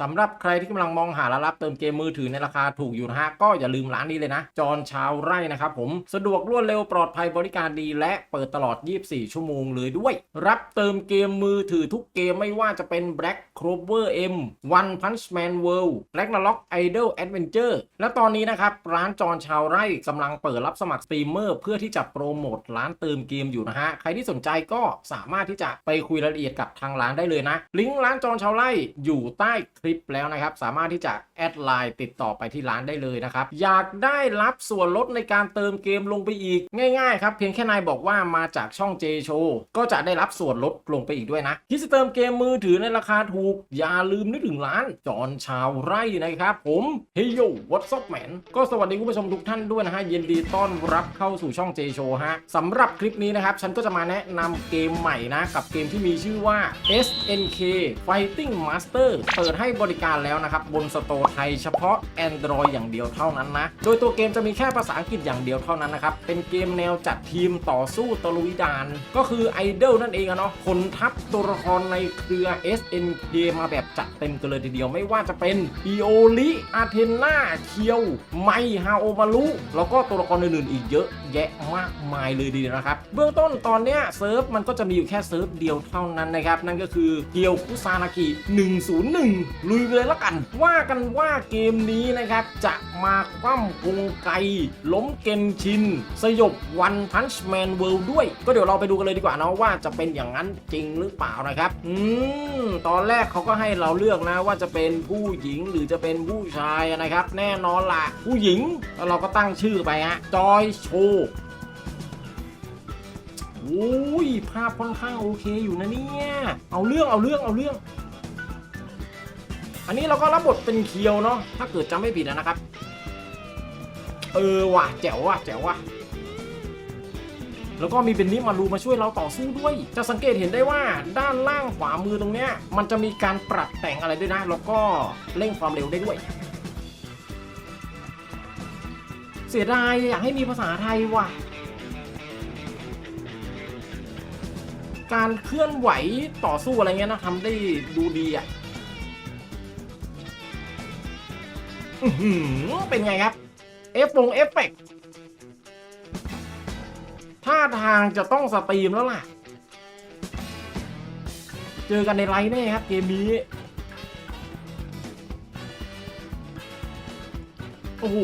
สำหรับใครที่กำลังมองหาและรับเติมเกมมือถือในราคาถูกอยู่นะฮะก็อย่าลืมร้านนี้เลยนะ จอนชาวไร่นะครับผมสะดวกรวดเร็วปลอดภัยบริการดี และเปิดตลอด 24 ชั่วโมงเลยด้วย รับเติมเกมมือถือทุกเกมไม่ว่าจะเป็น Black Clover M One Punch Man World Ragnarok Idol Adventure และตอนนี้นะครับร้านจอนชาวไร่กำลังเปิดรับสมัครสตรีมเมอร์เพื่อที่จะโปรโมทร้านเติมเกมอยู่นะฮะใครที่สนใจก็สามารถที่จะไปคุยรายละเอียดกับทางร้านได้เลยนะ ลิงก์ร้านจอนชาวไร่อยู่ใต้คลิปแล้วนะครับ สามารถที่จะแอดไลน์ติดต่อไปที่ร้านได้เลยนะครับ อยากได้รับส่วนลดในการเติมเกมลงไปอีก ง่ายๆครับ เพียงแค่นายบอกว่ามาจากช่อง J Show ก็จะได้รับส่วนลดลงไปอีกด้วยนะคิดจะเติมเกมมือถือในราคาถูก อย่าลืมนึกถึงร้านจอนชาวไร่นะครับ ผมเฮยโยวัตซ็อกแมนก็สวัสดีคุณผู้ชมทุกท่านด้วยนะฮะยินดีต้อนรับเข้าสู่ช่อง J Show ฮะสำหรับคลิปนี้นะครับ ฉันก็จะมาแนะนำเกมใหม่นะ กับเกมที่มีชื่อว่า SNK Fighting Master เปิดให้บริการแล้วนะครับ บนสโตร์ไทยเฉพาะ Android อย่างเดียวเท่านั้นนะ โดยตัวเกมจะมีแค่ภาษาอังกฤษอย่างเดียวเท่านั้นนะครับ เป็นเกมแนวจัดทีมต่อสู้ตะลุยด่าน ก็คือไอดอลนั่นเองอะเนาะคนทัพตัวละครในเครือ SNK มาแบบจัดเต็มกันเลยทีเดียวไม่ว่าจะเป็นอีโอลิอาเทนาเคียวไมฮาโอมารุแล้วก็ตัวละครอื่นๆอีกเยอะแยะมากมายเลยดีนะครับ เบื้องต้นตอนเนี้ยเซิร์ฟมันก็จะมีอยู่แค่เซิร์ฟเดียวเท่านั้นนะครับ นั่นก็คือเกียวคุซานากิ101ลุยไปเลยละกัน ว่ากันว่าเกมนี้นะครับ จะมาคว่ำกงไก ล้มเกมชิน สยบวันพันช์แมนเวิลด์ด้วย ก็เดี๋ยวเราไปดูกันเลยดีกว่านะว่าจะเป็นอย่างนั้นจริงหรือเปล่านะครับ อืม ตอนแรกเขาก็ให้เราเลือกนะว่าจะเป็นผู้หญิงหรือจะเป็นผู้ชายนะครับ แน่นอนล่ะผู้หญิงแล้วเราก็ตั้งชื่อไปฮะจอยโชโอ้ยภาพค่อนข้างโอเคอยู่นะเนี่ย เอาเรื่องเอาเรื่องเอาเรื่อง อันนี้เราก็รับบทเป็นเคียวเนาะถ้าเกิดจำไม่ผิดนะครับ เออว่ะแจ๋วว่ะแจ๋วว่ะแล้วก็มีเป็นนิมารูมาช่วยเราต่อสู้ด้วย จะสังเกตเห็นได้ว่าด้านล่างขวามือตรงเนี้ย มันจะมีการปรับแต่งอะไรด้วยนะ แล้วก็เร่งความเร็วได้ด้วย เสียดายอยากให้มีภาษาไทยว่ะ การเคลื่อนไหวต่อสู้อะไรเงี้ยนะทำได้ดูดีอะ เป็นไงครับ เอฟฟงเอฟเฟกท่าทางจะต้องสตรีมแล้วล่ะ เจอกันในไลน์แน่ครับเกมนี้ โอ้โห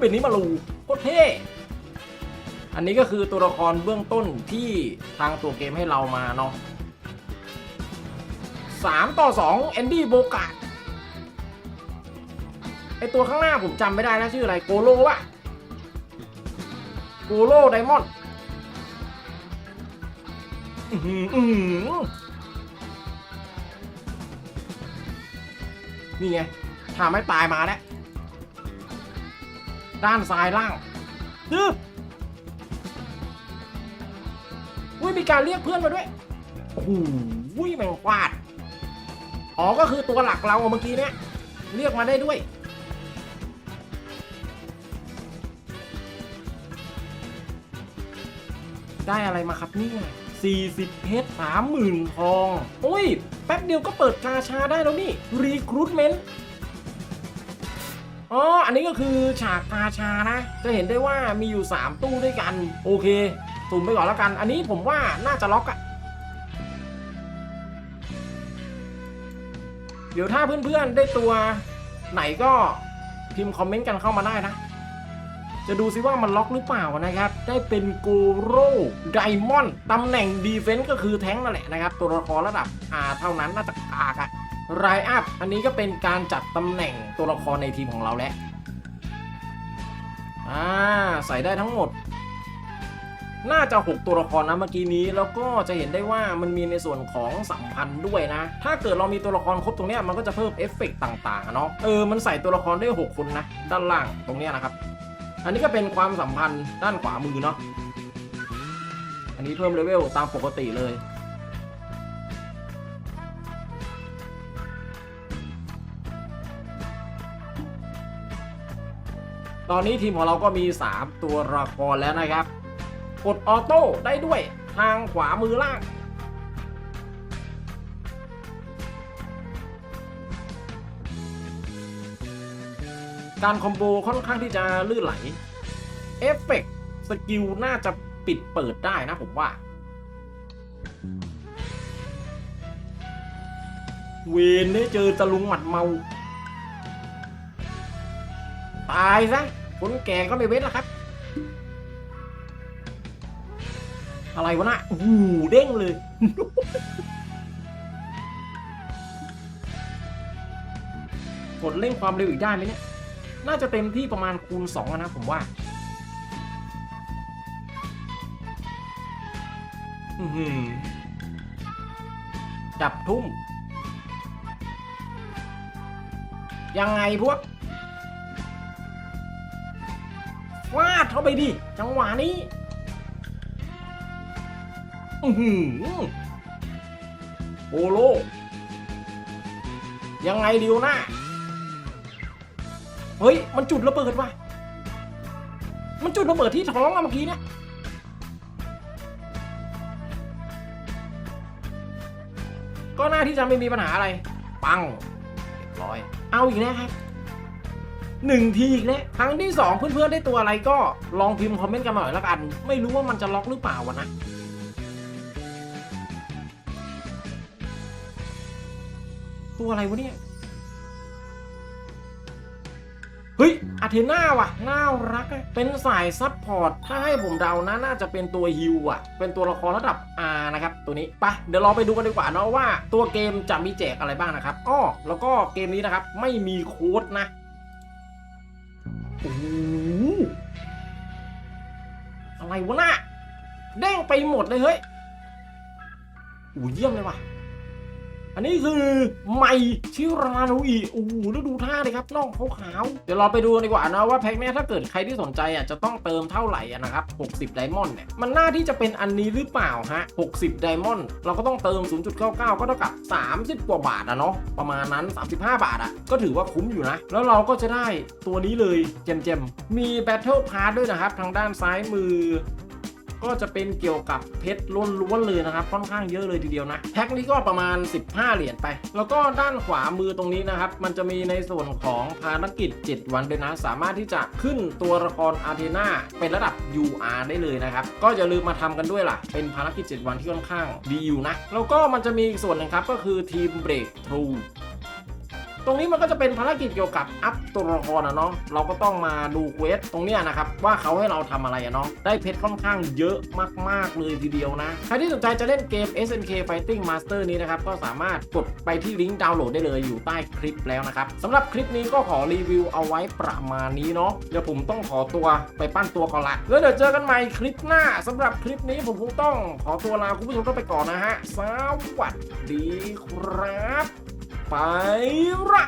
เป็นนี้มาลูโคตรเท่อันนี้ก็คือตัวละครเบื้องต้นที่ทางตัวเกมให้เรามาเนาะสามต่อสองแอนดี้โบกา ไอตัวข้างหน้าผมจำไม่ได้นะชื่ออะไรโกโลวะโกโลไดมอนด์นี่ไงทำให้ตายมาแล้ว ด้านซ้ายล่างฮึอุ้ยมีการเรียกเพื่อนมาด้วยโอ้โหแมงฟาด อ๋อ ก็คือตัวหลักเราเมื่อกี้เนี้ยเรียกมาได้ด้วย ได้อะไรมาครับเนี่ย40เพชร30,000ทองอุ้ย แป๊บเดียวก็เปิดกาชาได้แล้วนี่ Recruitment อ๋อ อันนี้ก็คือฉากกาชานะ จะเห็นได้ว่ามีอยู่ 3 ตู้ด้วยกัน โอเคสุ่มไปก่อนแล้วกัน อันนี้ผมว่าน่าจะล็อกอะเดี๋ยวถ้าเพื่อนๆได้ตัวไหนก็พิมพ์คอมเมนต์กันเข้ามาได้นะ จะดูซิว่ามันล็อกหรือเปล่านะครับ ได้เป็นโกโร่ไดมอนด์ตำแหน่งดีเฟนส์ก็คือแท้งนั่นแหละนะครับ ตัวละครระดับ R เท่านั้นน่าจะกากอะไรอัพอันนี้ก็เป็นการจัดตำแหน่งตัวละครในทีมของเราแล้วอ่าใส่ได้ทั้งหมด น่าจะ 6 ตัวละครนะเมื่อกี้นี้ แล้วก็จะเห็นได้ว่ามันมีในส่วนของสัมพันธ์ด้วยนะ ถ้าเกิดเรามีตัวละครครบตรงนี้มันก็จะเพิ่มเอฟเฟกต์ต่างๆเนาะเออมันใส่ตัวละครได้ 6 คนนะ ด้านล่างตรงนี้นะครับ อันนี้ก็เป็นความสัมพันธ์ด้านขวามือเนาะ อันนี้เพิ่มเลเวลตามปกติเลย ตอนนี้ทีมของเราก็มี 3 ตัวละครแล้วนะครับ กดออโต้ได้ด้วยทางขวามือล่าง การคอมโบค่อนข้างที่จะลื่นไหล เอฟเฟกต์สกิลน่าจะปิดเปิดได้นะผมว่า เวนได้เจอตะลุงหมัดเมา ตายซะคนแก่ก็ไม่เว้นแล้วครับ อะไรวะนะโอ้โหเด้งเลยกดเร่งความเร็วอีกได้ไหมเนี่ย น่าจะเต็มที่ประมาณคูณ2อะนะผมว่าอื้อหือจับทุ่ม ยังไงพวกฟาดเข้าไปดิ จังหวะนี้อือหือโอโล ยังไงดิวหน้า เฮ้ย มันจุดระเบิดว่ะ มันจุดระเบิดที่ท้องอะเมื่อกี้เนี่ย ก็น่าที่จะไม่มีปัญหาอะไร ปังเรียบร้อย เอาอีกแล้วครับหนึ่งทีอีกแล้วครั้งที่สองเพื่อนๆได้ตัวอะไรก็ลองพิมพ์คอมเมนต์กันหน่อยล้วกัน ไม่รู้ว่ามันจะล็อกหรือเปล่าวะนะตัวอะไรวะเนี่ย ฮ้ยอาเทน่าว่ะ น่ารัก เป็นสายซับพอร์ต ถ้าให้ผมเดานะ น่าจะเป็นตัวฮิวอะ เป็นตัวละครระดับ R นะครับ ตัวนี้ ไปะเดี๋ยวเราไปดูกันดีกว่าเนาะว่า ตัวเกมจะมีแจกอะไรบ้างนะครับ อ้อ แล้วก็เกมนี้นะครับ ไม่มีโค้ดนะโอ้อะไรวะน่ะเด้งไปหมดเลยเฮ้ยโอ้เยี่ยมเลยว่ะ อันนี้คือใหม่ชิราโนอีโอ้โหแล้วดูท่าเลยครับน่องขาวๆเดี๋ยวเราไปดูดีกว่านะว่าแพ็คเนี้ยถ้าเกิดใครที่สนใจอะจะต้องเติมเท่าไหร่นะครับ 60 ไดมอนด์เนี่ย มันน่าที่จะเป็นอันนี้หรือเปล่าฮะ 60 ไดมอนด์เราก็ต้องเติม 0.99 ก็เท่ากับ 30 กว่าบาทอะเนาะ ประมาณนั้น 35 บาทอะก็ถือว่าคุ้มอยู่นะ แล้วเราก็จะได้ตัวนี้เลยเจมๆมี Battle Pass ด้วยนะครับ ทางด้านซ้ายมือ ก็จะเป็นเกี่ยวกับเพชรล้วนๆเลยนะครับ ค่อนข้างเยอะเลยทีเดียวนะแพ็คนี้ก็ประมาณ 15 เหรียญไป แล้วก็ด้านขวามือตรงนี้นะครับ มันจะมีในส่วนของภารกิจ 7 วันด้วยนะ สามารถที่จะขึ้นตัวละครอาร์เทนาเป็นระดับ UR ได้เลยนะครับ ก็อย่าลืมมาทำกันด้วยล่ะ เป็นภารกิจ 7 วันที่ค่อนข้างดีอยู่นะ แล้วก็มันจะมีอีกส่วนหนึงครับก็คือทีมเบรกทรู ตรงนี้มันก็จะเป็นภารกิจเกี่ยวกับอัพตัวละครอะเนาะเราก็ต้องมาดูเควสตรงเนี้ยนะครับว่าเขาให้เราทำอะไรอะเนาะได้เพชรค่อนข้างเยอะมากๆเลยทีเดียวนะ ใครที่สนใจจะเล่นเกม SNK Fighting Master นี้นะครับก็สามารถกดไปที่ลิงก์ดาวน์โหลดได้เลยอยู่ใต้คลิปแล้วนะครับสำหรับคลิปนี้ก็ขอรีวิวเอาไว้ประมาณนี้เนาะเดี๋ยวผมต้องขอตัวไปปั้นตัวก่อนละแล้วเดี๋ยวเจอกันใหม่คลิปหน้าสำหรับคลิปนี้ผมคงต้องขอตัวลาคุณผู้ชมก็ไปก่อนนะฮะสวัสดีครับ ไปละ